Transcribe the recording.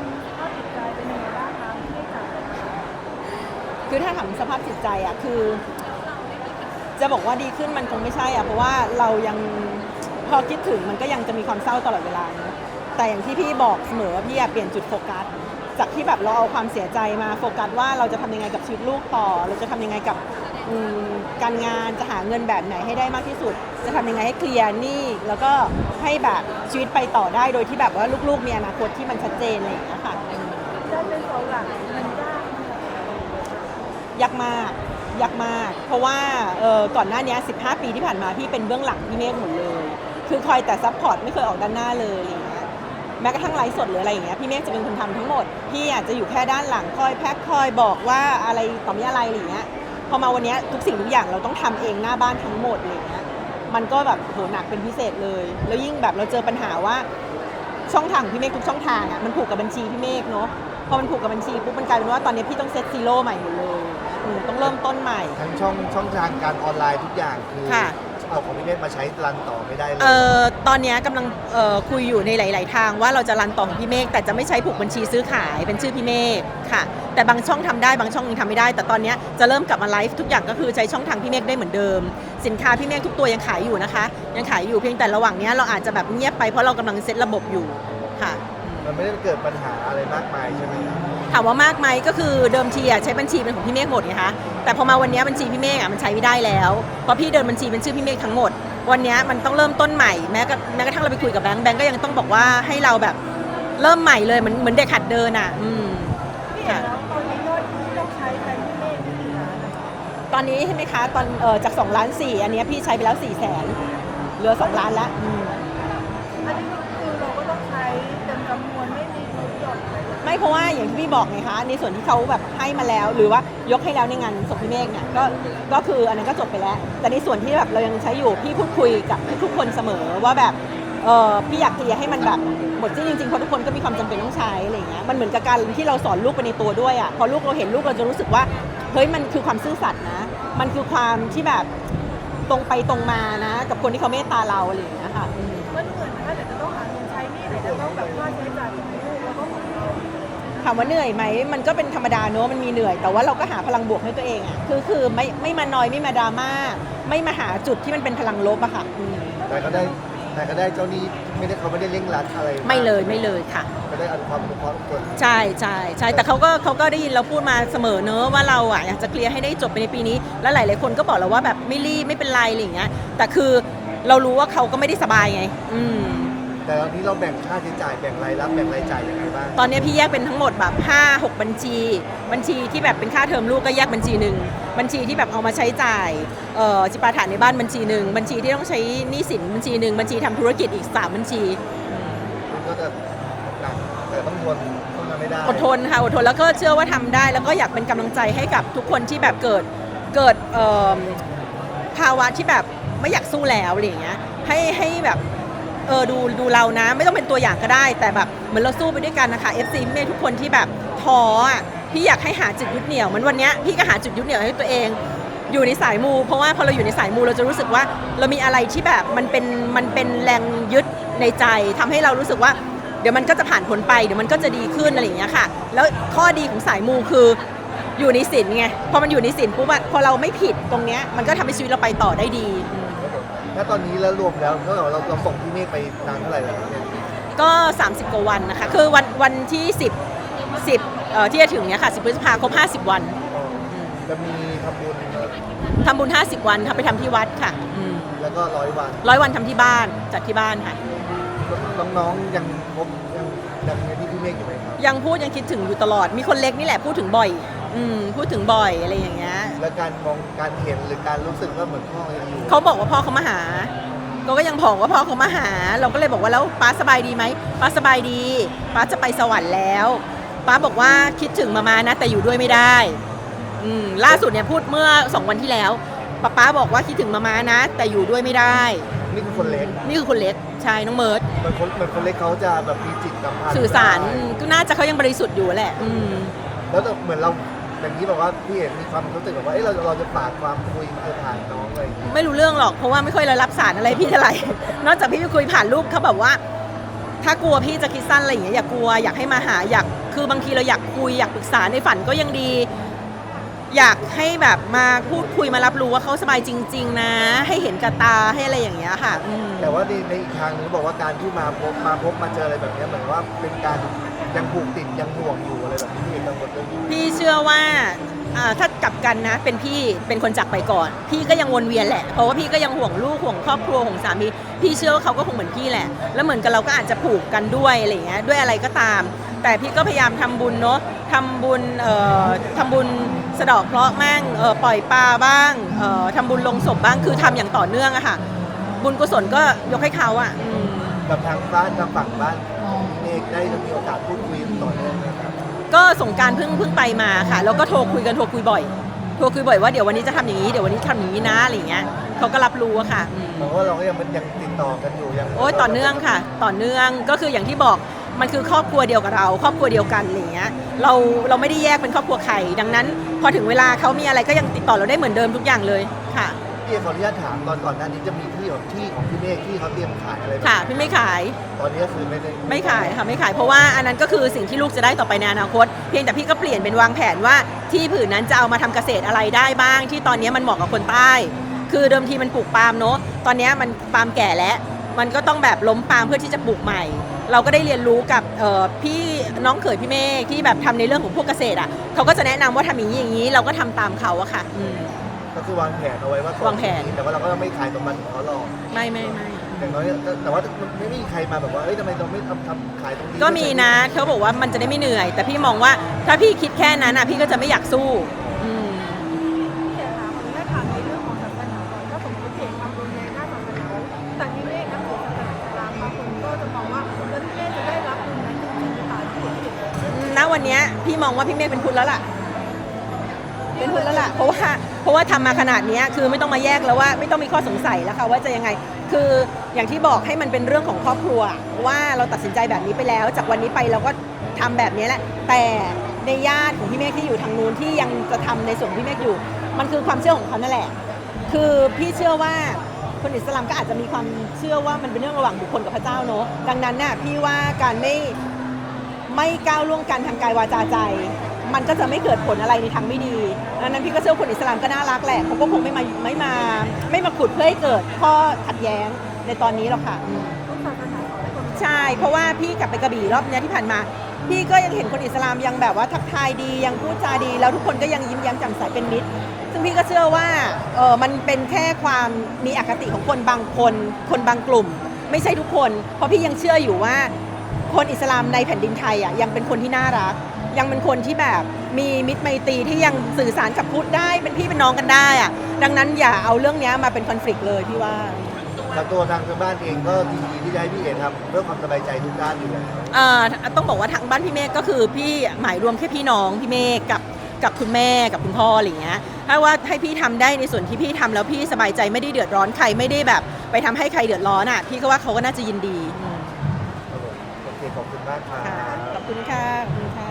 อนนี้สภาพจิตใจเป็นยังไงบ้างคะที่ได้จากกันไปคือถ้าถามสภาพจิตใจอะคือ จะบอกว่าดีขึ้นมันคงไม่ใช่อะเพราะว่าเรายังพอคิดถึงมันก็ยังจะมีความเศร้าตลอดเวลาเนะแต่อย่างที่พี่บอกเสมอว่าพี่อะเปลี่ยนจุดโฟกัส จากที่แบบเราเอาความเสียใจมาโฟกัสว่าเราจะทำยังไงกับชีวิตลูกต่อ เราจะทำยังไงกับ อืมการงานจะหาเงินแบบไหนให้ได้มากที่สุด จะทำยังไงให้เคลียร์หนี้แล้วก็ให้แบบชีวิตไปต่อได้โดยที่แบบว่าลูกๆมีอนาคตที่มันชัดเจนอะไรอย่างเงี้ยค่ะได้เป็นเสาหลักมันยากไหมคะยากมากยากมาก เพราะว่าเออก่อนหน้านี้15 ปีที่ผ่านมาพี่เป็นเบื้องหลังพี่เมฆหมดเลย คือคอยแต่ซัพพอร์ตไม่เคยออกด้านหน้าเลยอะไรอย่างเงี้ยแม้กระทั่งไลฟ์สดหรืออะไรอย่างเงี้ยพี่เมฆจะเป็นคนทำทั้งหมด พี่อาจจะอยู่แค่ด้านหลังคอยแพ็คคอยบอกว่าอะไรต่อมีอะไรอะไรอย่างเงี้ย พอมาวันเนี้ยทุกสิ่งทุกอย่างเราต้องทำเองหน้าบ้านทั้งหมดอะไรอย่างเงี้ยมันก็แบบโหหนักเป็นพิเศษเลย แล้วยิ่งแบบเราเจอปัญหาว่าช่องทางของพี่เมฆทุกช่องทางอะมันผูกกับบัญชีพี่เมฆเนาะพอมันผูกกับบัญชีปุ๊บมันกลายเป็นว่าตอนนี้พี่ต้องเซตซีโร่ใหม่หมดเลยอืมต้องเริ่มต้นใหม่ ทั้งช่องช่องทางการออนไลน์ทุกอย่างคือค่ะ เอาของพี่เนตมาใช้รันต่อไม่ได้เลยเอ่อตอนเนี้ยกำลังเอ่อคุยอยู่ในหลาย ๆ ทางว่าเราจะรันต่อของพี่เมฆแต่จะไม่ใช้ผูกบัญชีซื้อขายเป็นชื่อพี่เมฆค่ะ แต่บางช่องทำได้บางช่องยังทำไม่ได้ แต่ตอนเนี้ยจะเริ่มกลับมาไลฟ์ทุกอย่างก็คือใช้ช่องทางพี่เมฆได้เหมือนเดิม สินค้าพี่เมฆทุกตัวยังขายอยู่นะคะ ยังขายอยู่เพียงแต่ระหว่างเนี้ยเราอาจจะแบบเงียบไปเพราะเรากำลังเซตระบบอยู่ค่ะ มันไม่ได้เกิดปัญหาอะไรมากมายใช่ไหมครับ ถามว่ามากไหมก็คือเดิมทีอะใช้บัญชีเป็นของพี่เมฆหมดไงคะแต่พอมาวันเนี้ยบัญชีพี่เมฆอะมันใช้ไม่ได้แล้วเพราะพี่เดินบัญชีเป็นชื่อพี่เมฆทั้งหมด วันเนี้ยมันต้องเริ่มต้นใหม่แม้กระแม้กระทั่งเราไปคุยกับแบงค์แบงค์ก็ยังต้องบอกว่าให้เราแบบเริ่มใหม่เลยเหมือนเหมือนเด็กหัดเดินอะ อืมพี่เห็นแล้วตอนนี้ยอดที่ต้องใช้แทนพี่เมฆนี่กี่ล้านนะคะตอนนี้ใช่ไหมคะตอนเออจาก2ล้าน4อันเนี้ยพี่ใช้ไปแล้ว4ี่แสนเหลือ 2 ล้านละอืม ไม่เพราะว่าอย่างที่พี่บอกไงคะในส่วนที่เขาแบบให้มาแล้ว หรือว่ายกให้แล้วในงานศพพี่เมฆเนี่ยก็ก็คืออันนั้นก็จบไปแล้ว แต่ในส่วนที่แบบเรายังใช้อยู่พี่พูดคุยกับทุกๆคนเสมอว่าแบบเออพี่อยากเคลียร์ให้มันแบบหมดสิ้นจริงๆเพราะทุกคนก็มีความจำเป็นต้องใช้อะไรอย่างเงี้ยมันเหมือนกับการที่เราสอนลูกไปในตัวด้วยอะพอลูกเราเห็นลูกเราจะรู้สึกว่าเฮ้ยมันคือความซื่อสัตย์นะ มันคือความที่แบบตรงไปตรงมานะ กับคนที่เขาเมตตาเราอะไรอย่างเงี้ยค่ะมันเหมือน ถามว่าเหนื่อยไหมมันก็เป็นธรรมดาเนอะมันมีเหนื่อย แต่ว่าเราก็หาพลังบวกให้ตัวเองอะคือคือไม่ไม่มานอยไม่มาดราม่าไม่มาหาจุดที่มันเป็นพลังลบอะค่ะอืมแต่ก็ได้แต่ก็ได้เจ้าหนี้ไม่ได้เขาไม่ได้เร่งรัดอะไรากไม่เลยไม่เลยค่ะ ก็ได้อนุความรู้ความทุกคนใช่ใช่ใช่แต่เขาก็เขาก็ได้ยินเราพูดมาเสมอเนอะว่าเราอะอยากจะเคลียร์ให้ได้จบไปในปีนี้ แล้วหลาย ๆ คนก็บอกเราว่าแบบไม่รีบไม่เป็นไรอะไรอย่างเงี้ยแต่คือเรารู้ว่าเขาก็ไม่ได้สบายไง อืม แต่ตอนนี้เราแบ่งค่าใช้จ่ายแบ่งรายรับแบ่งรายจ่ายยังไงบ้างตอนนี้พี่แยกเป็นทั้งหมดแบบ5 6 บัญชี บัญชีที่แบบเป็นค่าเทอมลูกก็แยกบัญชีหนึ่งบัญชีที่แบบเอามาใช้จ่ายเอ่อจิปาถะในบ้านบัญชีหนึ่งบัญชีที่ต้องใช้หนี้สินบัญชีหนึ่งบัญชีทำธุรกิจอีก 3 บัญชี มันก็จะหนักแต่ต้องทนต้องทำไม่ได้อดทนค่ะอดทนแล้วก็เชื่อว่าทำได้ แล้วก็อยากเป็นกำลังใจให้กับทุกคนที่แบบเกิดเกิดเอิ่มภาวะที่แบบไม่อยากสู้แล้วอะไรอย่างเงี้ยให้ให้แบบ เออดูดูเรานะ ไม่ต้องเป็นตัวอย่างก็ได้ แต่แบบเหมือนเราสู้ไปด้วยกันนะคะ FC เมย์ทุกคนที่แบบท้ออะพี่อยากให้หาจุดยึดเหนี่ยวเหมือนวันเนี้ยพี่ก็หาจุดยึดเหนี่ยวให้ตัวเอง อยู่ในสายมู เพราะว่าพอเราอยู่ในสายมูเราจะรู้สึกว่า เรามีอะไรที่แบบมันเป็นมันเป็นแรงยึดในใจทำให้เรารู้สึกว่า เดี๋ยวมันก็จะผ่านพ้นไปเดี๋ยวมันก็จะดีขึ้นอะไรอย่างเงี้ยค่ะ แล้วข้อดีของสายมูคืออยู่ในศีลไงพอมันอยู่ในศีลปุ๊บอะพอเราไม่ผิดตรงเนี้ยมันก็ทำให้ชีวิตเราไปต่อได้ดีอืม ถ้าตอนนี้แล้วรวมแล้วเท่ากับว่าเราเราส่งพี่เมฆไปนานเท่าไหร่แล้วเนี่ยก็ 30 กว่าวันนะคะ คือวันวันที่ 10 10เอ่อที่จะถึงเนี้ยค่ะ 10พฤษภาคม50 วันจะมีทำบุญทำบุญ 50 วันค่ะไปทำที่วัดค่ะอืมแล้วก็ร้อยวัน ร้อยวันทำที่บ้านจัดที่บ้านค่ะ น้องๆยังพบยังยังในที่พี่เมฆอยู่ไหมครับยังพูดยังคิดถึงอยู่ตลอด มีคนเล็กนี่แหละพูดถึงบ่อย อืมพูดถึงบ่อยอะไรอย่างเงี้ยและการมองการเห็นหรือการรู้สึกว่าเหมือนพ่อยังอยู่เขาบอกว่าพ่อเขามาหาเขาก็ยังบอกว่าพ่อเขามาหา เราก็เลยบอกว่าแล้วป้าสบายดีไหมป้าสบายดีป้าจะไปสวรรค์แล้วป้าบอกว่าคิดถึงมามานะ แต่อยู่ด้วยไม่ได้อืมล่าสุดเนี่ยพูดเมื่อสองวันที่แล้วป้าป้าบอกว่าคิดถึงมามานะ แต่อยู่ด้วยไม่ได้ นี่คือคนเล็กนี่คือคนเล็กใช่น้องเมิร์ดเหมือนคนเหมือนคนเล็กเขาจะแบบมีจิตสัมพันธ์สื่อสารได้อืมก็น่าจะเขายังบริสุทธิ์อยู่แหละ อืมแล้วเหมือนเรา อย่างที่บอกว่าพี่เห็นมีความรู้สึกแบบว่าเอ้เราเราจะปากความคุยมาผ่านน้องอะไรอย่างงี้ไม่รู้เรื่องหรอกเพราะว่าไม่ค่อยเลยรับสารอะไรพี่เท่าไหร่ นอกจากพี่ไปคุยผ่านรูปเขาแบบว่า ถ้ากลัวพี่จะคิดสั้นอะไรอย่างเงี้ยอย่ากลัวอยากให้มาหาอยากคือบางทีเราอยากคุยอยากปรึกษาในฝันก็ยังดี อยากให้แบบมาพูดคุยมารับรู้ว่าเขาสบายจริง ๆ นะ ให้เห็นกับตาให้อะไรอย่างเงี้ยค่ะอืม แต่ว่าในในอีกทางหนึงบอกว่าการที่มาพบมาพบมาเจออะไรแบบเนี้ยเหมือนว่าเป็นการยังผูกติดยังห่วงอยู่อะไรแบบนี้พี่เอกกังวลเรื่องนี้พี่เชื่อว่าอ่าถ้ากลับกันนะเป็นพี่เป็นคนจากไปก่อน พี่ก็ยังวนเวียนแหละ เพราะว่าพี่ก็ยังห่วงลูกห่วงครอบครัวห่วงสามี พี่เชื่อว่าเขาก็คงเหมือนพี่แหละ แล้วเหมือนกับเราก็อาจจะผูกกันด้วยอะไรอย่างเงี้ยด้วยอะไรก็ตาม แต่พี่ก็พยายามทำบุญเนาะทำบุญเอ่อทำบุญสะเดอกเคราะห์บ้างเอ่อปล่อยปลาบ้างเอ่อทำบุญลงศพบ้างคือทำอย่างต่อเนื่องอะค่ะ บุญกุศลก็ยกให้เขาอะอืม กับทางบ้านทางฝั่งบ้านพี่เอกได้มีโอกาสพูดคุยต่อเนื่องไหมครับก็สงกรารเพิ่งเพิ่งไปมาค่ะ แล้วก็โทรคุยกันโทรคุยบ่อย โทรคุยบ่อยว่าเดี๋ยววันนี้จะทำอย่างนี้เดี๋ยววันนี้ทำอย่างนี้นะอะไรอย่างเงี้ย เขาก็รับรู้อะค่ะอืม เพราะว่าเราก็ยังมันยังติดต่อกันอยู่ยังโอ้ยต่อเนื่องค่ะ ต่อเนื่องก็คืออย่างที่บอกมันคือครอบครัวเดียวกับเรา ครอบครัวเดียวกันอะไรอย่างเงี้ยเราเราไม่ได้แยกเป็นครอบครัวใครดังนั้น พอถึงเวลาเขามีอะไรก็ยังติดต่อเราได้เหมือนเดิมทุกอย่างเลยค่ะ พี่เอกขออนุญาตถามตอนก่อนหน้านี้จะมีที่ของที่ของพี่เมฆที่เขาเตรียมขายอะไรแบบค่ะพี่ไม่ขายตอนนี้ก็คือไม่ได้ไม่ขายค่ะไม่ขายเพราะว่าอันนั้นก็คือสิ่งที่ลูกจะได้ต่อไปในอนาคต เพียงแต่พี่ก็เปลี่ยนเป็นวางแผนว่าที่ผืนนั้นจะเอามาทำเกษตรอะไรได้บ้าง ที่ตอนนี้มันเหมาะกับคนใต้ คือเดิมทีมันปลูกปาล์มเนาะตอนนี้มันปาล์มแก่แล้ว มันก็ต้องแบบล้มปาล์มเพื่อที่จะปลูกใหม่ เราก็ได้เรียนรู้กับเอ่อพี่น้องเขยพี่เมฆที่แบบทำในเรื่องของพวกเกษตรอะเขาก็จะแนะนำว่าทำอย่างนี้อย่างนี้ เราก็ทำตามเขาอะค่ะอืมก็คือวางแผนเอาไว้ว่าก่อวางแผนแต่ว่าเราก็ไม่ขายตรงมันของเขาหรอกไม่ไม่ไม่อย่างน้อยก็แต่ว่ามันไม่มีใครมาแบบว่าเอ้ยทำไมเราไม่ทำทำขายตรงนี้ก็มีนะเขาบอกว่ามันจะได้ไม่เหนื่อย แต่พี่มองว่าถ้าพี่คิดแค่นั้นอะพี่ก็จะไม่อยากสู้ วันนี้พี่มองว่าพี่เมฆเป็นพุทธแล้วล่ะ เป็นพุทธแล้วล่ะ เพราะว่าเพราะว่าทำมาขนาดนี้คือไม่ต้องมาแยกแล้วว่าไม่ต้องมีข้อสงสัยแล้วค่ะว่าจะยังไง คืออย่างที่บอกให้มันเป็นเรื่องของครอบครัว ว่าเราตัดสินใจแบบนี้ไปแล้ว จากวันนี้ไปเราก็ทำแบบนี้แหละ แต่ในญาติของพี่เมฆที่อยู่ทางนู้นที่ยังจะทำในส่วนพี่เมฆอยู่ มันคือความเชื่อของเขานั่นแหละ คือพี่เชื่อว่าคนอิสลามก็อาจจะมีความเชื่อว่ามันเป็นเรื่องระหว่างบุคคลกับพระเจ้าเนอะดังนั้นน่ะพี่ว่าการไม่ ไม่ก้าวล่วงกันทางกายวาจาใจ มันก็จะไม่เกิดผลอะไรในทางไม่ดีดังนั้นพี่ก็เชื่อว่าคนอิสลามก็น่ารักแหละเขาก็คงไม่มาไม่มาไม่มาขุดเพื่อให้เกิดข้อขัดแย้งในตอนนี้หรอกค่ะอืมทุกศาสนาขอให้คนใช่ เพราะว่าพี่กลับไปกระบี่รอบเนี้ยที่ผ่านมา พี่ก็ยังเห็นคนอิสลามยังแบบว่าทักทายดียังพูดจาดี แล้วทุกคนก็ยังยิ้มแย้มแจ่มใสเป็นมิตร ซึ่งพี่ก็เชื่อว่าเออมันเป็นแค่ความมีอคติของคนบางคน คนบางกลุ่ม ไม่ใช่ทุกคน เพราะพี่ยังเชื่ออยู่ว่า คนอิสลามในแผ่นดินไทยอะยังเป็นคนที่น่ารัก ยังเป็นคนที่แบบมีมิตรไมตรีที่ยังสื่อสารกับพุทธได้เป็นพี่เป็นน้องกันได้อะดังนั้นอย่าเอาเรื่องเนี้ยมาเป็นคอน FLICT เลยพี่ว่าแต่ตัวทางทางบ้านเองก็ยินดีที่จะให้พี่เอกทำเพื่อความสบายใจทุกด้านอยู่แล้วเอ่อต้องบอกว่าทางบ้านพี่เมฆก็คือพี่หมายรวมแค่พี่น้องพี่เมฆกับกับคุณแม่กับคุณพ่ออะไรอย่างเงี้ยถ้าว่าให้พี่ทำได้ในส่วนที่พี่ทำแล้วพี่สบายใจไม่ได้เดือดร้อนใครไม่ได้แบบ ไปทำให้ใครเดือดร้อนอะพี่ก็ว่าเขาก็น่าจะยินดีอืมครับผมโอ คขอบคุณมากค่ะขอบคุณค่ะขอบคุณค่ะ